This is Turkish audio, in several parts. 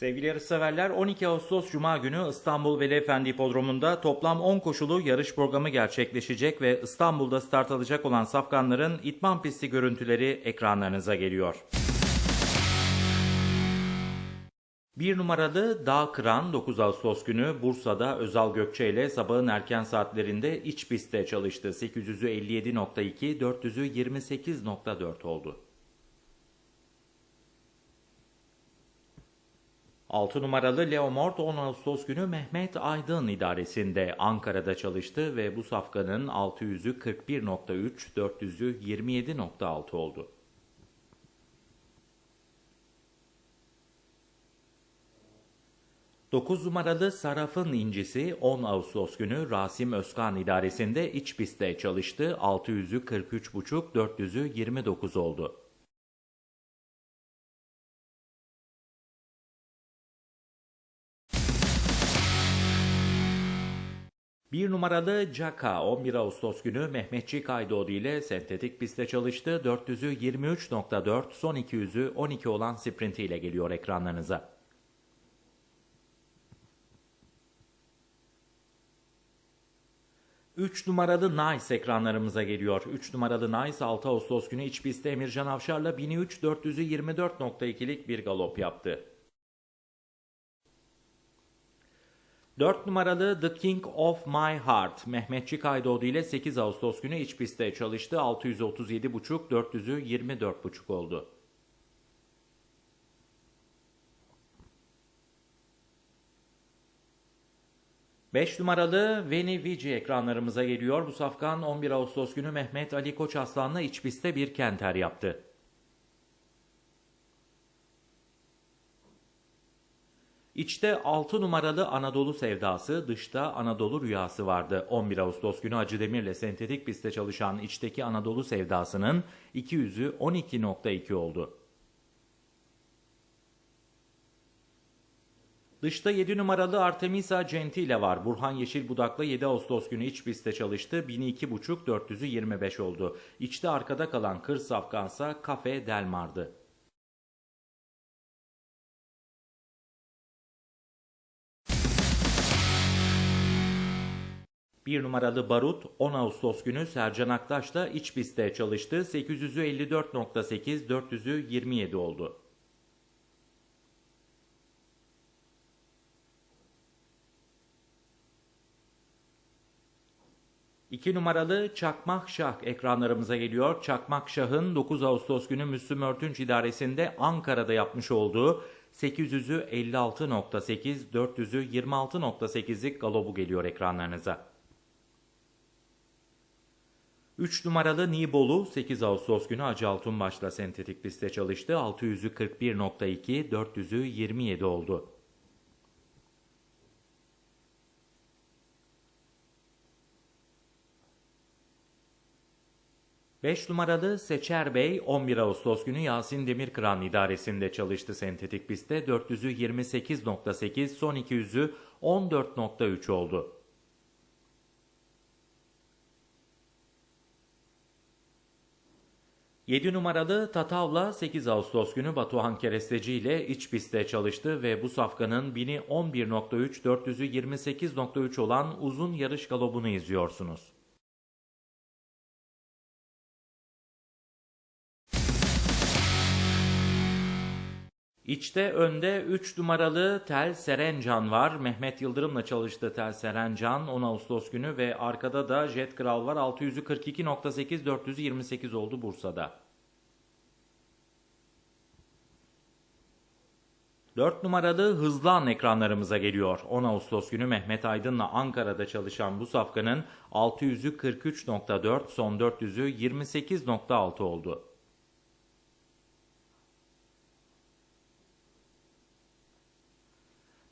Sevgili yarışseverler 12 Ağustos Cuma günü İstanbul Veli Efendi Hipodromu'nda toplam 10 koşulu yarış programı gerçekleşecek ve İstanbul'da start alacak olan safkanların itman pisti görüntüleri ekranlarınıza geliyor. Bir numaralı Dağ Kıran 9 Ağustos günü Bursa'da Özal Gökçe ile sabahın erken saatlerinde iç pistte çalıştı. 800'ü 57.2, 400'ü 28.4 oldu. 6 numaralı Leomord 10 Ağustos günü Mehmet Aydın idaresinde Ankara'da çalıştı ve bu safkanın 600'ü 41.3, 400'ü 27.6 oldu. Dokuz numaralı Saraf'ın incisi 10 Ağustos günü Rasim Özkan idaresinde iç pistte çalıştı. 600'ü 43.5, 400'ü 29 oldu. Bir numaralı Caka 11 Ağustos günü Mehmetçik Aydoğdu ile sentetik pistte çalıştı. 400'ü 23.4, son 200'ü 12 olan sprinti ile geliyor ekranlarınıza. Üç numaralı Nice ekranlarımıza geliyor. 3 numaralı Nice 6 Ağustos günü iç pistte Emircan Avşar'la 1003 400'ü 24.2'lik bir galop yaptı. 4 numaralı The King of My Heart Mehmetçik Aydoğdu ile 8 Ağustos günü iç pistte çalıştı. 637.5 400'ü 24.5 oldu. Beş numaralı Veni Vici ekranlarımıza geliyor. Bu safkan 11 Ağustos günü Mehmet Ali Koç Aslan'la iç pistte bir kenter yaptı. İçte 6 numaralı Anadolu Sevdası, dışta Anadolu Rüyası vardı. 11 Ağustos günü Hacı Demir'le sentetik pistte çalışan içteki Anadolu Sevdası'nın 200'ü 12.2 oldu. Dışta 7 numaralı Artemisa Gentile var. Burhan Yeşil Budak'la 7 Ağustos günü iç pistte çalıştı. 1002.5 400'ü 25 oldu. İçte arkada kalan Kır Safkansa Kafe Delmar'dı. Bir numaralı Barut 10 Ağustos günü Sercan Aktaş'la iç pistte çalıştı. 800'ü 54.8, 400'ü 27 oldu. İki numaralı Çakmak Şah ekranlarımıza geliyor. Çakmak Şah'ın 9 Ağustos günü Müslüm Örtünç idaresinde Ankara'da yapmış olduğu 800'ü 56.8, 400'ü 26.8'lik galobu geliyor ekranlarınıza. 3 numaralı Nibolu 8 Ağustos günü Hacı Altunbaş'la sentetik pistte çalıştı. 600'ü 41.2, 400'ü 27 oldu. Beş numaralı Seçer Bey 11 Ağustos günü Yasin Demirkıran idaresinde çalıştı sentetik pistte. 400'ü 28.8, son 200'ü 14.3 oldu. 7 numaralı Tatavla 8 Ağustos günü Batuhan Keresteci ile iç pistte çalıştı ve bu safkanın 1000'i 11.3, 400'ü 28.3 olan uzun yarış galobunu izliyorsunuz. İçte önde 3 numaralı Tel Serencan var. Mehmet Yıldırım'la çalıştı Tel Serencan 10 Ağustos günü ve arkada da Jet Kral var. 600'ü 42.8, 400'ü 28 oldu Bursa'da. 4 numaralı Hızlan ekranlarımıza geliyor. 10 Ağustos günü Mehmet Aydın'la Ankara'da çalışan bu safkanın 600'ü 43.4, son 400'ü 28.6 oldu.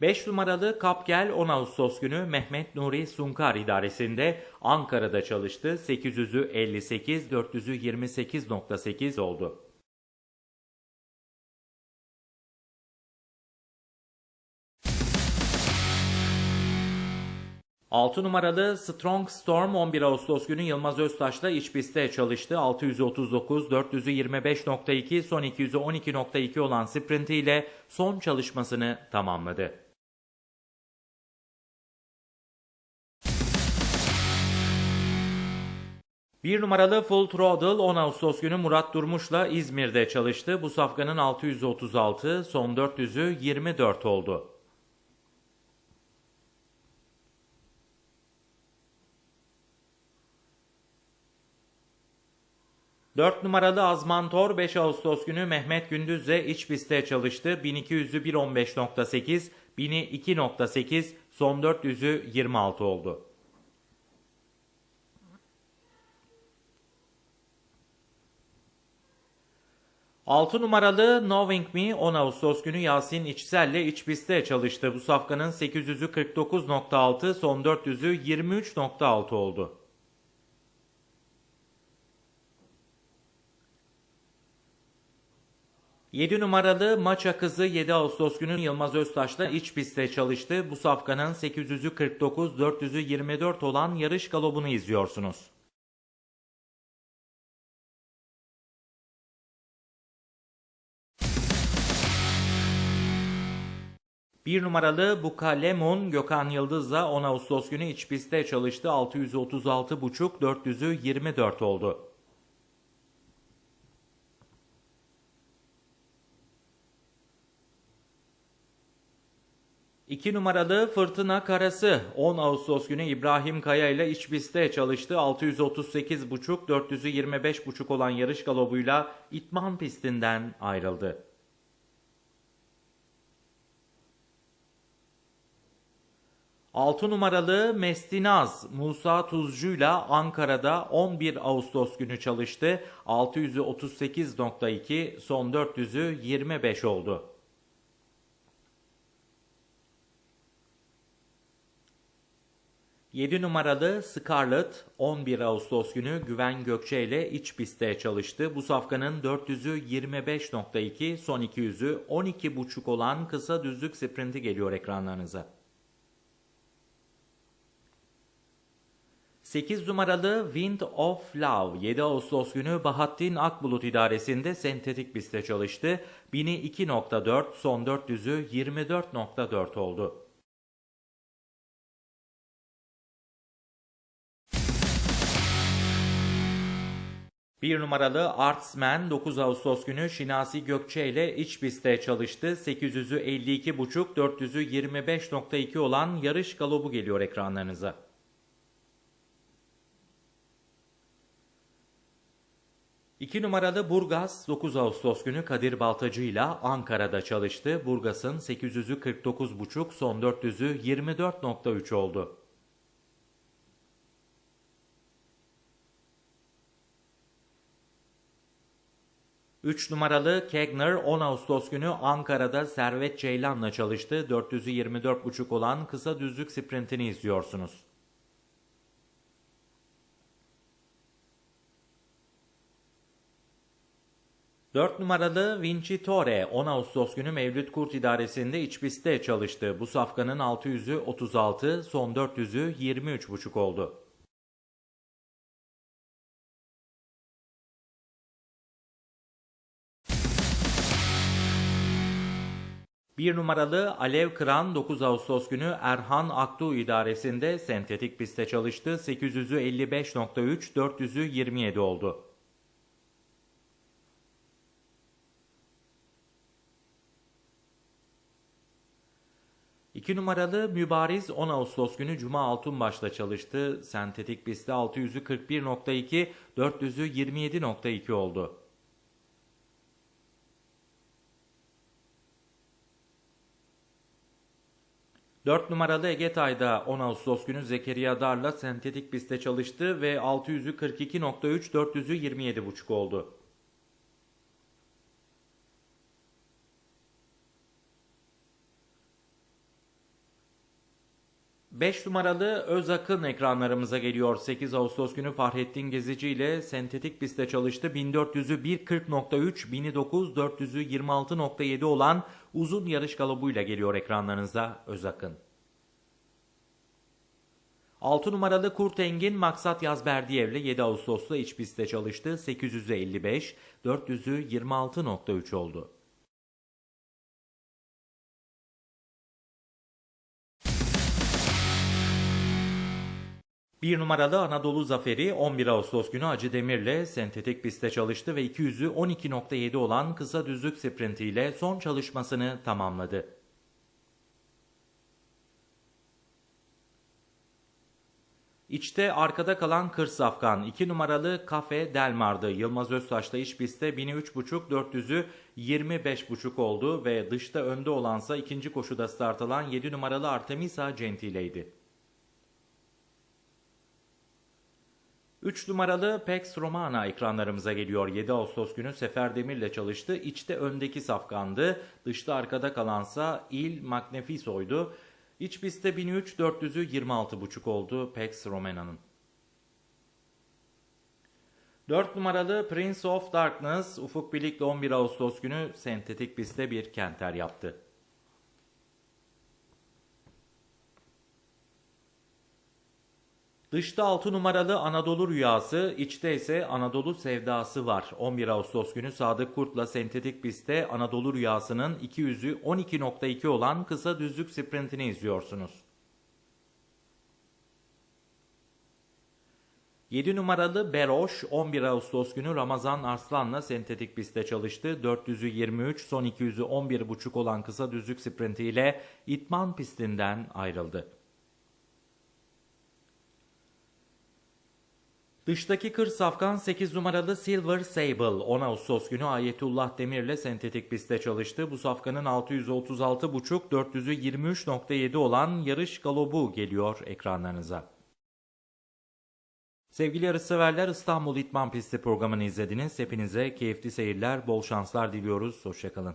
Beş numaralı Kapgel 10 Ağustos günü Mehmet Nuri Sunkar idaresinde Ankara'da çalıştı. 800'ü 58, 400'ü 28.8 oldu. 6 numaralı Strong Storm 11 Ağustos günü Yılmaz Öztaş'la iç pistte çalıştı. 639, 425.2, son 212.2 olan sprintiyle son çalışmasını tamamladı. Bir numaralı Full Throttle 10 Ağustos günü Murat Durmuş'la İzmir'de çalıştı. Bu safkanın 636, son 400'ü 24 oldu. 4 numaralı Azmantor 5 Ağustos günü Mehmet Gündüz'le iç pistte çalıştı. 1200'ü 1.15.8, 1000'i 2.8, son 400'ü 26 oldu. Altı numaralı Knowing Me 10 Ağustos günü Yasin İçsel'le iç pistte çalıştı. Bu safkanın 800'ü 49.6, son 400'ü 23.6 oldu. 7 numaralı Maça Kızı 7 Ağustos günü Yılmaz Öztaş'la iç pistte çalıştı. Bu safkanın 800'ü 49, 400'ü 24 olan yarış galobunu izliyorsunuz. Bir numaralı Buka Lemon Gökhan Yıldız'la 10 Ağustos günü iç pistte çalıştı. 636,5, 400'ü 24 oldu. 2 numaralı Fırtına Karası 10 Ağustos günü İbrahim Kaya ile iç pistte çalıştı. 638,5 425,5 olan yarış galobuyla İtman pistinden ayrıldı. Altı numaralı Mestinaz Musa Tuzcu ile Ankara'da 11 Ağustos günü çalıştı. 638.2 son 400'ü 25 oldu. 7 numaralı Scarlett 11 Ağustos günü Güven Gökçe ile iç pistte çalıştı. Bu safkanın 400'ü 25.2, son 200'ü 12.5 olan kısa düzlük sprinti geliyor ekranlarınıza. 8 numaralı Wind of Love 7 Ağustos günü Bahattin Akbulut idaresinde sentetik pistte çalıştı. 1000'i 2.4, son 400'ü 24.4 oldu. Bir numaralı Artsman 9 Ağustos günü Şinasi Gökçe ile iç pistte çalıştı. 800'ü 52.5, 400'ü 25.2 olan yarış galobu geliyor ekranlarınıza. İki numaralı Burgaz 9 Ağustos günü Kadir Baltacı ile Ankara'da çalıştı. Burgaz'ın 800'ü 49.5, son 400'ü 24.3 oldu. 3 numaralı Kegner 10 Ağustos günü Ankara'da Servet Ceylan'la çalıştı. 424,5 olan kısa düzlük sprintini izliyorsunuz. Dört numaralı Vincitore 10 Ağustos günü Mevlüt Kurt idaresinde iç pistte çalıştı. Bu safkanın 600'ü 36, son 400'ü 23,5 oldu. Bir numaralı Alev Kıran 9 Ağustos günü Erhan Aktu idaresinde sentetik pistte çalıştı. 800'ü 55.3, 400'ü 27 oldu. İki numaralı Mübariz 10 Ağustos günü Cuma Altunbaş'ta çalıştı. Sentetik pistte 600'ü 41.2, 400'ü 27.2 oldu. 4 numaralı Egetay'da 10 Ağustos günü Zekeriya Dar'la sentetik pistte çalıştı ve 600'ü 42.3, 400'ü 27.5 oldu. Beş numaralı Özak'ın ekranlarımıza geliyor. 8 Ağustos günü Fahrettin Gezici ile sentetik pistte çalıştı. 1400'ü 1.40.3, 1009, 400'ü 26.7 olan uzun yarış galobuyla geliyor ekranlarınıza Özak'ın. 6 numaralı Kurt Engin Maksat Yazberdiyev'le 7 Ağustos'ta iç pistte çalıştı. 800'ü 55, 400'ü 26.3 oldu. Bir numaralı Anadolu Zaferi 11 Ağustos günü Acı Demir'le sentetik pistte çalıştı ve 200'ü 12.7 olan kısa düzlük sprintiyle son çalışmasını tamamladı. İçte arkada kalan Kır Safkan 2 numaralı Kafe Delmar'dı. Yılmaz Öztaş'ta iç pistte 1003.5 400'ü 25.5 oldu ve dışta önde olansa ikinci koşuda start alan 7 numaralı Artemisa Gentile'ydi. 3 numaralı Pex Romana ekranlarımıza geliyor. 7 Ağustos günü Sefer Demir'le çalıştı. İçte öndeki safkandı. Dışta arkada kalansa Il Magnifico'ydu. İç pistte 1003 400'ü 26.5 oldu Pex Romana'nın. 4 numaralı Prince of Darkness Ufuk Birlik'le 11 Ağustos günü sentetik pistte bir kenter yaptı. Dışta 6 numaralı Anadolu Rüyası, içte ise Anadolu Sevdası var. 11 Ağustos günü Sadık Kurt'la sentetik pistte Anadolu Rüyası'nın 200'ü 12.2 olan kısa düzlük sprintini izliyorsunuz. 7 numaralı Beroş 11 Ağustos günü Ramazan Arslan'la sentetik pistte çalıştı. 400'ü 23, son 200'ü 11.5 olan kısa düzlük sprintiyle İtman pistinden ayrıldı. Dıştaki kır safkan 8 numaralı Silver Sable 10 Ağustos günü Ayetullah Demir'le sentetik pistte çalıştı. Bu safkanın 636.5 400'ü 23.7 olan yarış galobu geliyor ekranlarınıza. Sevgili yarışseverler İstanbul İtman Pisti programını izlediniz. Hepinize keyifli seyirler, bol şanslar diliyoruz. Hoşçakalın.